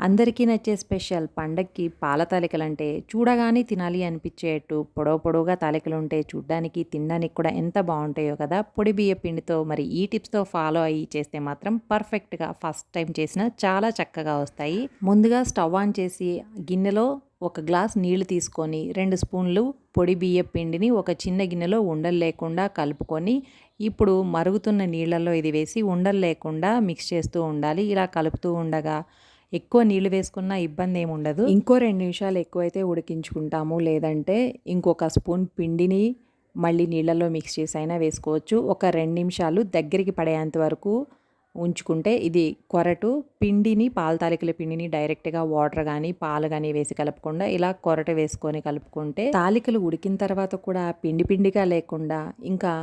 అందరికీ నచ్చే స్పెషల్ పండక్కి పాల తాలికలంటే చూడగానే తినాలి అనిపించేట్టు పొడవు పొడవుగా తాలికలు ఉంటే చూడ్డానికి తినడానికి కూడా ఎంత బాగుంటాయో కదా? పొడి బియ్య పిండితో మరి ఈ టిప్స్తో ఫాలో అయ్యి చేస్తే మాత్రం పర్ఫెక్ట్గా ఫస్ట్ టైం చేసిన చాలా చక్కగా వస్తాయి. ముందుగా స్టవ్ ఆన్ చేసి గిన్నెలో ఒక గ్లాస్ నీళ్ళు తీసుకొని రెండు స్పూన్లు పొడి బియ్య పిండిని ఒక చిన్న గిన్నెలో ఉండలు లేకుండా కలుపుకొని ఇప్పుడు మరుగుతున్న నీళ్ళల్లో ఇది వేసి ఉండలు లేకుండా మిక్స్ చేస్తూ ఉండాలి. ఇలా కలుపుతూ ఉండగా ఎక్కువ నీళ్ళు వేసుకున్న ఇబ్బంది ఏమి ఉండదు. ఇంకో రెండు నిమిషాలు ఎక్కువైతే ఉడికించుకుంటాము. లేదంటే ఇంకొక స్పూన్ పిండిని మళ్ళీ నీళ్ళల్లో మిక్స్ చేసి అయినా వేసుకోవచ్చు. ఒక రెండు నిమిషాలు దగ్గరికి పడేంత వరకు ఉంచుకుంటే ఇది కొరటు. పిండిని పాల తాలికల పిండిని డైరెక్ట్గా వాటర్ కానీ పాలు కానీ వేసి కలపకుండా ఇలా కొరట వేసుకొని కలుపుకుంటే తాలికలు ఉడికిన తర్వాత కూడా పిండి పిండిగా లేకుండా ఇంకా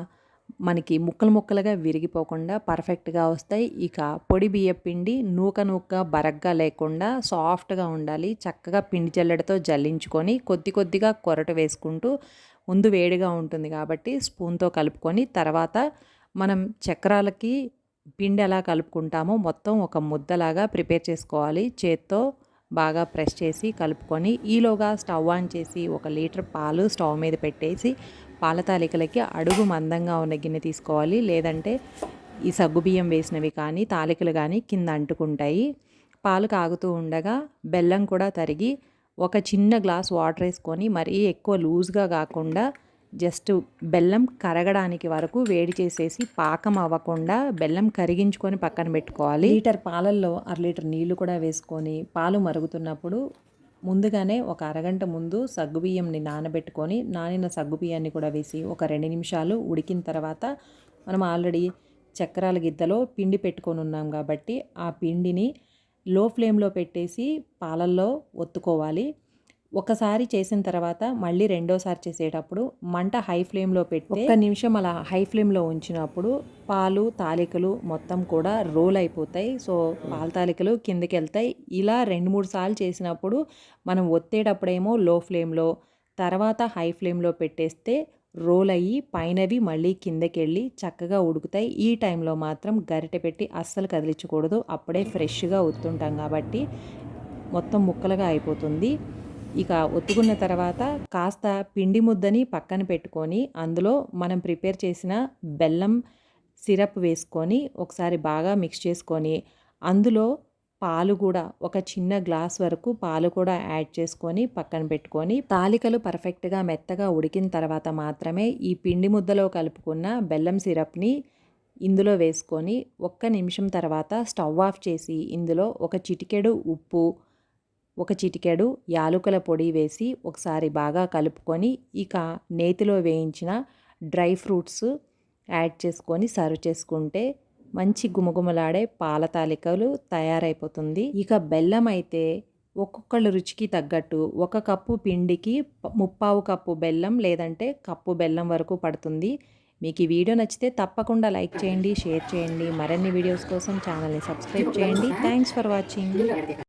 మనకి ముక్కలు ముక్కలుగా విరిగిపోకుండా పర్ఫెక్ట్గా వస్తాయి. ఇక పొడి బియ్య పిండి నూక నూక బరగ్గా లేకుండా సాఫ్ట్గా ఉండాలి. చక్కగా పిండి జల్లెడతో జల్లించుకొని కొద్ది కొద్దిగా కొరట వేసుకుంటూ ముందు వేడిగా ఉంటుంది కాబట్టి స్పూన్తో కలుపుకొని తర్వాత మనం చక్రాలకి పిండి ఎలా కలుపుకుంటామో మొత్తం ఒక ముద్దలాగా ప్రిపేర్ చేసుకోవాలి. చేత్తో బాగా ప్రెస్ చేసి కలుపుకొని ఈలోగా స్టవ్ ఆన్ చేసి ఒక లీటర్ పాలు స్టవ్ మీద పెట్టేసి పాల తాలికలకి అడుగు మందంగా ఉన్న గిన్నె తీసుకోవాలి. లేదంటే ఈ సగ్గుబియ్యం వేసినవి కానీ తాలికలు కానీ కింద అంటుకుంటాయి. పాలు కాగుతూ ఉండగా బెల్లం కూడా తరిగి ఒక చిన్న గ్లాస్ వాటర్ వేసుకొని మరీ ఎక్కువ లూజ్గా కాకుండా జస్ట్ బెల్లం కరగడానికి వరకు వేడి చేసేసి పాకం అవ్వకుండా బెల్లం కరిగించుకొని పక్కన పెట్టుకోవాలి. లీటర్ పాలల్లో అర లీటర్ నీళ్ళు కూడా వేసుకొని పాలు మరుగుతున్నప్పుడు ముందుగానే ఒక అరగంట ముందు సగ్గుబియ్యంని నానబెట్టుకొని నానిన సగ్గుబియ్యాన్ని కూడా వేసి ఒక రెండు నిమిషాలు ఉడికిన తర్వాత మనం ఆల్రెడీ చక్రాల గిద్దలో పిండి పెట్టుకొని ఉన్నాం కాబట్టి ఆ పిండిని లో ఫ్లేమ్లో పెట్టేసి పాలల్లో ఒత్తుకోవాలి. ఒకసారి చేసిన తర్వాత మళ్ళీ రెండోసారి చేసేటప్పుడు మంట హై ఫ్లేమ్లో పెట్టి ఒక నిమిషం అలా హై ఫ్లేమ్లో ఉంచినప్పుడు పాలు తాలికలు మొత్తం కూడా రోల్ అయిపోతాయి. సో పాల తాలికలు కిందకి వెళ్తాయి ఇలా రెండు మూడు సార్లు చేసినప్పుడు మనం ఒత్తేటప్పుడేమో లో ఫ్లేమ్లో తర్వాత హై ఫ్లేమ్లో పెట్టేస్తే రోల్ అయ్యి పైనవి మళ్ళీ కిందకి వెళ్ళి చక్కగా ఉడుకుతాయి. ఈ టైంలో మాత్రం గరిటె పెట్టి అస్సలు కదిలించకూడదు. అప్పుడే ఫ్రెష్గా ఉత్తుంటాం కాబట్టి మొత్తం ముక్కలుగా అయిపోతుంది. ఇక ఒత్తుకున్న తర్వాత కాస్త పిండి ముద్దని పక్కన పెట్టుకొని అందులో మనం ప్రిపేర్ చేసిన బెల్లం సిరప్ వేసుకొని ఒకసారి బాగా మిక్స్ చేసుకొని అందులో పాలు కూడా ఒక చిన్న గ్లాస్ వరకు పాలు కూడా యాడ్ చేసుకొని పక్కన పెట్టుకొని తాలికలు పర్ఫెక్ట్గా మెత్తగా ఉడికిన తర్వాత మాత్రమే ఈ పిండి ముద్దలో కలుపుకున్న బెల్లం సిరప్ని ఇందులో వేసుకొని ఒక్క నిమిషం తర్వాత స్టవ్ ఆఫ్ చేసి ఇందులో ఒక చిటికెడు ఉప్పు ఒక చిటికెడు యాలుకల పొడి వేసి ఒకసారి బాగా కలుపుకొని ఇక నేతిలో వేయించిన డ్రై ఫ్రూట్స్ యాడ్ చేసుకొని సర్వ్ చేసుకుంటే మంచి గుమగుమలాడే పాల తాలికలు తయారైపోతుంది. ఇక బెల్లం అయితే ఒక్కొక్కళ్ళ రుచికి తగ్గట్టు ఒక కప్పు పిండికి ముప్పావు కప్పు బెల్లం లేదంటే కప్పు బెల్లం వరకు పడుతుంది. మీకు ఈ వీడియో నచ్చితే తప్పకుండా లైక్ చేయండి షేర్ చేయండి. మరిన్ని వీడియోస్ కోసం ఛానల్ని సబ్స్క్రైబ్ చేయండి. Thanks for watching.